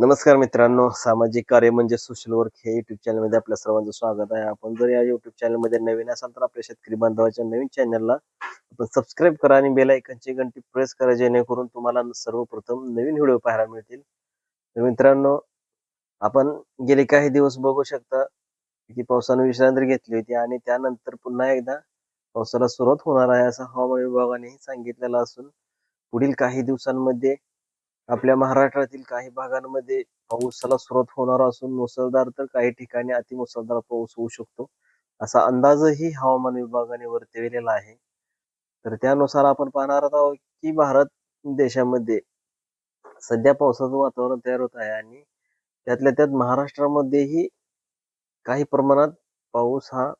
नमस्कार मित्रांनो सामाजिक कार्य म्हणजे सोशल वर्क हे युट्यूब चॅनलमध्ये आपल्या सर्वांचं स्वागत आहे. आपण जर या युट्यूब चॅनलमध्ये नवीन असाल तर आपल्या शेतकरी बांधवाच्या नवीन चॅनलला आपण सबस्क्राईब करा आणि बेल आयकनची घंटी प्रेस करा जेणेकरून तुम्हाला सर्वप्रथम नवीन व्हिडिओ पाहायला मिळतील. तर मित्रांनो आपण गेले काही दिवस बघू शकता की पावसानं विश्रांती घेतली होती आणि त्यानंतर पुन्हा एकदा पावसाला सुरुवात होणार आहे असं हवामान विभागानेही सांगितलेलं असून पुढील काही दिवसांमध्ये आपल्या महाराष्ट्रातील काही भागांमध्ये पाऊसाला सुरुवात होणार असून मुसळधार तर काही ठिकाणी अतिमुसळधार पाऊस होऊ शकतो. असा अंदाजही हवामान विभागाने वर्तविलेला आहे. तर त्यानुसार आपण पाहणार आहोत की भारत देशामध्ये सध्या पावसाचं वातावरण तयार होत आहे आणि त्यातल्या त्यात महाराष्ट्रामध्येही काही प्रमाणात पाऊस हा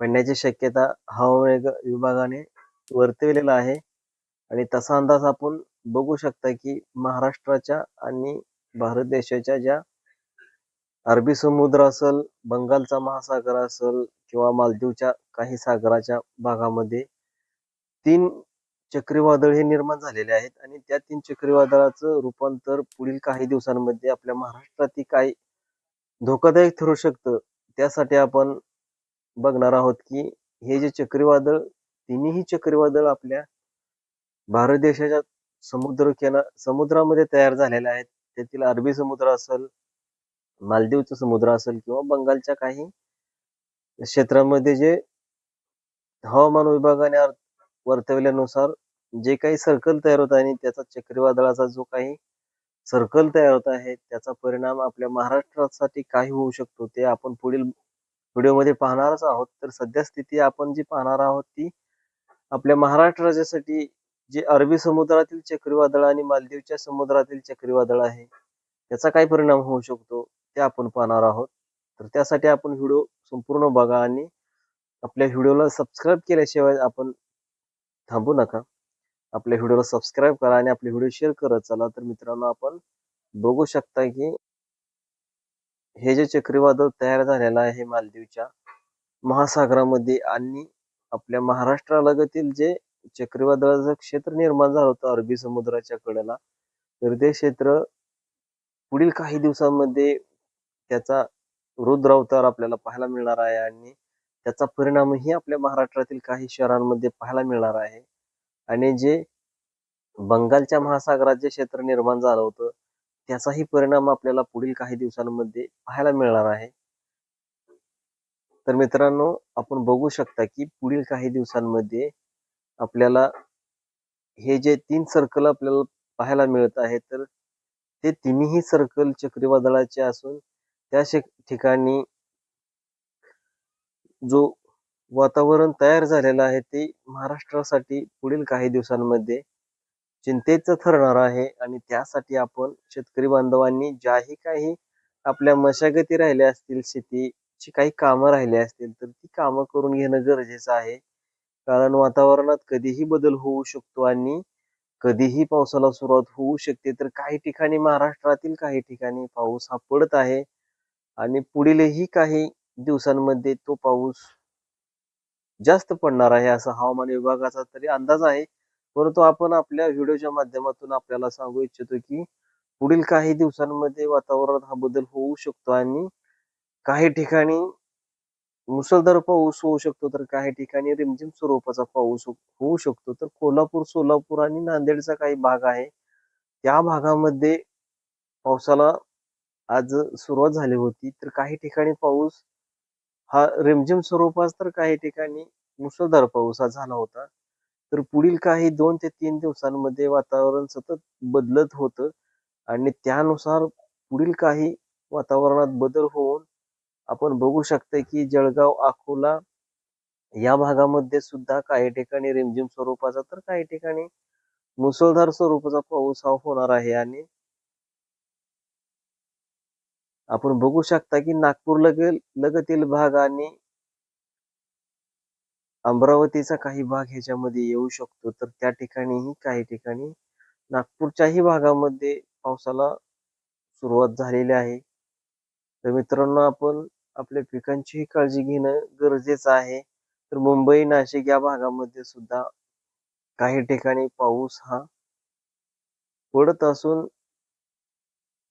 पडण्याची शक्यता हवामान विभागाने वर्तविलेला आहे. आणि तसा अंदाज आपण बघू शकता की महाराष्ट्राच्या आणि भारत देशाच्या ज्या अरबी समुद्र असेल बंगालचा महासागर असेल किंवा मालदीवच्या काही सागराच्या भागामध्ये तीन चक्रीवादळ हे निर्माण झालेले आहेत आणि त्या तीन चक्रीवादळाचं रूपांतर पुढील काही दिवसांमध्ये आपल्या महाराष्ट्रातील काही धोकादायक ठरू शकतं. त्यासाठी आपण बघणार आहोत की हे जे चक्रीवादळ तिन्ही चक्रीवादळ आपल्या भारत देशाच्या समुद्र किना समुद्रामध्ये तयार झालेले आहेत. त्यातील अरबी समुद्र असेल मालदीवचा समुद्र असेल किंवा बंगालच्या काही क्षेत्रामध्ये जे हवामान विभागाने वर्तवल्यानुसार जे काही सर्कल तयार होत आहे आणि त्याचा चक्रीवादळाचा जो काही सर्कल तयार होत आहे त्याचा परिणाम आपल्या महाराष्ट्रासाठी काही होऊ शकतो ते आपण पुढील व्हिडिओमध्ये पाहणारच आहोत. तर सध्या स्थिती आपण जी पाहणार आहोत ती आपल्या महाराष्ट्र राज्यासाठी जे अरबी समुद्रातील चक्रीवादळ आणि मालदीवच्या समुद्रातील चक्रीवादळ आहे त्याचा काय परिणाम होऊ शकतो ते आपण पाहणार आहोत. तर त्यासाठी आपण व्हिडिओ संपूर्ण बघा आणि आपल्या व्हिडिओला सबस्क्राईब केल्याशिवाय आपण थांबू नका. आपल्या व्हिडिओला सबस्क्राईब करा आणि आपले व्हिडिओ शेअर करत चला. तर मित्रांनो आपण बघू शकता की हे जे चक्रीवादळ तयार झालेलं आहे मालदीवच्या महासागरामध्ये आणि आपल्या महाराष्ट्रालगतील जे चक्रीवादळाचं क्षेत्र निर्माण झालं होतं अरबी समुद्राच्या कडेला. तर ते क्षेत्र पुढील काही दिवसांमध्ये त्याचा रुद्र अवतार आपल्याला पाहायला मिळणार आहे आणि त्याचा परिणामही आपल्या महाराष्ट्रातील काही शहरांमध्ये पाहायला मिळणार आहे. आणि जे बंगालच्या महासागरात जे क्षेत्र निर्माण झालं होतं त्याचाही परिणाम आपल्याला पुढील काही दिवसांमध्ये पाहायला मिळणार आहे. तर मित्रांनो आपण बघू शकता की पुढील काही दिवसांमध्ये आपल्याला हे जे तीन सर्कल आपल्याला पाहायला मिळत आहे तर ते तिन्ही सर्कल चक्रीवादळाचे असून त्या ठिकाणी जो वातावरण तयार झालेलं आहे ते महाराष्ट्रासाठी पुढील काही दिवसांमध्ये चिंतेचं ठरणार आहे आणि त्यासाठी आपण शेतकरी बांधवांनी ज्याही काही आपल्या मशागती राहिल्या असतील शेतीची काही कामं राहिली असतील तर ती कामं करून घेणं गरजेचं आहे. कारण वातावरणात कधीही बदल होऊ शकतो आणि कधीही पावसाला सुरुवात होऊ शकते. तर काही ठिकाणी महाराष्ट्रातील काही ठिकाणी पाऊस हा पडत आहे आणि पुढीलही काही दिवसांमध्ये तो पाऊस जास्त पडणार आहे असा हवामान विभागाचा तरी अंदाज आहे. परंतु आपण आपल्या व्हिडिओच्या माध्यमातून आपल्याला सांगू इच्छितो की पुढील काही दिवसांमध्ये वातावरणात हा बदल होऊ शकतो आणि काही ठिकाणी मुसळधार पाऊस होऊ शकतो तर काही ठिकाणी रिमझिम स्वरूपाचा पाऊस हो-, होऊ शकतो. तर कोल्हापूर सोलापूर आणि नांदेडचा काही भाग आहे. त्या भागामध्ये पावसाला आज सुरुवात झाली होती. तर काही ठिकाणी पाऊस हा रिमझिम स्वरूपात तर काही ठिकाणी मुसळधार पाऊस हा झाला होता. तर पुढील काही दोन ते तीन दिवसांमध्ये वातावरण सतत बदलत होतं. आणि त्यानुसार पुढील काही वातावरणात बदल होऊन आपण बघू शकतो की जळगाव अकोला या भागामध्ये सुद्धा काही ठिकाणी रिमझिम स्वरूपाचा तर काही ठिकाणी मुसळधार स्वरूपाचा पाऊस हा होणार आहे आणि आपण बघू शकता की नागपूर लगेल लगतील भाग आणि अमरावतीचा काही भाग ह्याच्यामध्ये येऊ शकतो. तर त्या ठिकाणीही काही ठिकाणी नागपूरच्याही भागामध्ये पावसाला सुरुवात झालेली आहे. तर मित्रांनो आपण आपल्या पिकांचीही काळजी घेणं गरजेचं आहे. तर मुंबई नाशिक या भागामध्ये सुद्धा काही ठिकाणी पाऊस हा पडत असून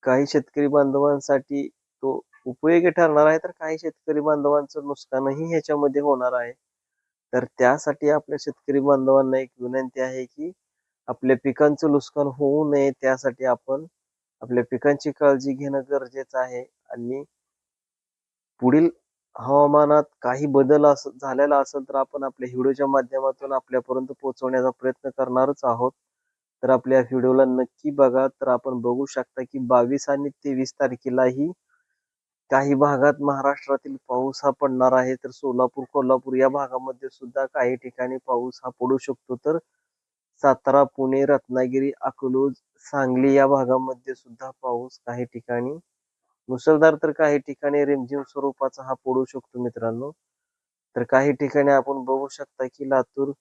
काही शेतकरी बांधवांसाठी तो उपयोगी ठरणार आहे. तर काही शेतकरी बांधवांचं नुकसानही ह्याच्यामध्ये होणार आहे. तर त्यासाठी आपल्या शेतकरी बांधवांना एक विनंती आहे की आपल्या पिकांचं नुकसान होऊ नये. त्यासाठी आपण आपल्या पिकांची काळजी घेणं गरजेचं आहे. आणि पुढील हवामानात काही बदल अस झालेला असेल तर आपण आपल्या व्हिडिओच्या माध्यमातून आपल्यापर्यंत पोहोचवण्याचा प्रयत्न करणारच आहोत. तर आपल्या व्हिडिओला नक्की बघा. तर आपण बघू शकता की बावीस आणि तेवीस तारखेलाही काही भागात महाराष्ट्रातील पाऊस हा पडणार आहे. तर सोलापूर कोल्हापूर या भागामध्ये सुद्धा काही ठिकाणी पाऊस हा पडू शकतो. तर सातारा पुणे रत्नागिरी अकलूज सांगली या भागामध्ये सुद्धा पाऊस काही ठिकाणी मुसळधार तर काही ठिकाणी रिमझिम स्वरूपाचा हा पडू शकतो मित्रांनो. तर काही ठिकाणी आपण बघू शकता की लातूर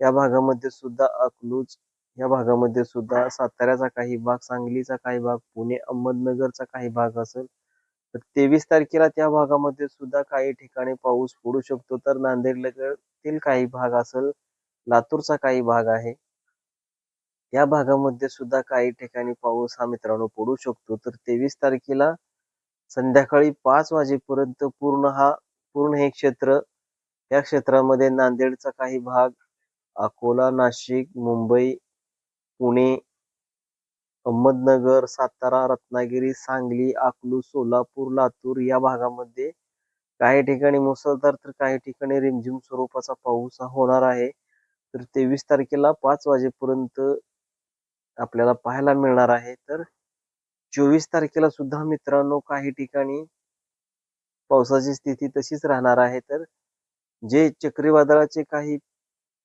या भागामध्ये सुद्धा अकलूज या भागामध्ये सुद्धा साताऱ्याचा काही भाग सांगलीचा काही भाग पुणे अहमदनगरचा काही भाग असेल तर तेवीस तारखेला त्या भागामध्ये सुद्धा काही ठिकाणी पाऊस पडू शकतो. तर नांदेड लगतील काही भाग असेल लातूरचा काही भाग आहे. या भागामध्ये सुद्धा काही ठिकाणी पाऊस हा मित्रांनो पडू शकतो. तर तेवीस तारखेला संध्याकाळी पाच वाजेपर्यंत पूर्ण हा पूर्ण हे क्षेत्र या क्षेत्रामध्ये नांदेडचा काही भाग अकोला नाशिक मुंबई पुणे अहमदनगर सातारा रत्नागिरी सांगली अकलू सोलापूर लातूर या भागामध्ये काही ठिकाणी मुसळधार तर काही ठिकाणी रिमझिम स्वरूपाचा पाऊस हा होणार आहे. तर तेवीस तारखेला पाच वाजेपर्यंत आपल्याला पाहायला मिळणार आहे. तर चोवीस तारखेला सुद्धा मित्रांनो काही ठिकाणी पावसाची स्थिती तशीच राहणार आहे. तर जे चक्रीवादळाचे काही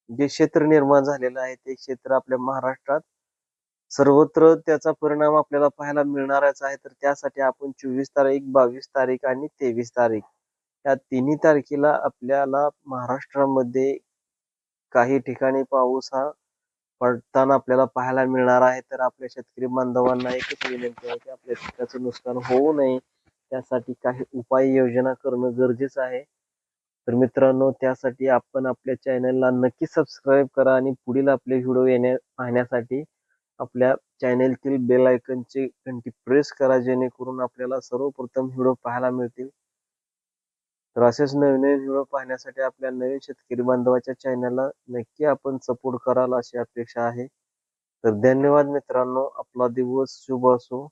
जे क्षेत्र निर्माण झालेलं आहे ते क्षेत्र आपल्या महाराष्ट्रात सर्वत्र त्याचा परिणाम आपल्याला पाहायला मिळणारच आहे. तर त्यासाठी आपण चोवीस तारीख बावीस तारीख आणि तेवीस तारीख या तिन्ही तारखेला आपल्याला महाराष्ट्रामध्ये काही ठिकाणी पाऊस हा पडताना आपल्याला पाहायला मिळणार आहे तर आपल्या शेतकरी बांधवांना एकच विनंती आहे की आपल्या पिकाचं नुकसान होऊ नये. त्यासाठी काही उपाययोजना करणं गरजेचं आहे. तर मित्रांनो त्यासाठी आपण आपल्या चॅनलला नक्की सबस्क्राईब करा आणि पुढील आपले व्हिडिओ येण्या पाहण्यासाठी आपल्या चॅनेलतील बेल आयकनची घंटी प्रेस करा जेणेकरून आपल्याला सर्वप्रथम व्हिडिओ पाहायला मिळतील. तर असेच नवीन नवीन व्हिडिओ पाहण्यासाठी आपल्या नवीन शेतकरी बांधवाच्या चॅनलला नक्की आपण सपोर्ट कराल अशी अपेक्षा आहे. तर धन्यवाद मित्रांनो. आपला दिवस शुभ असो.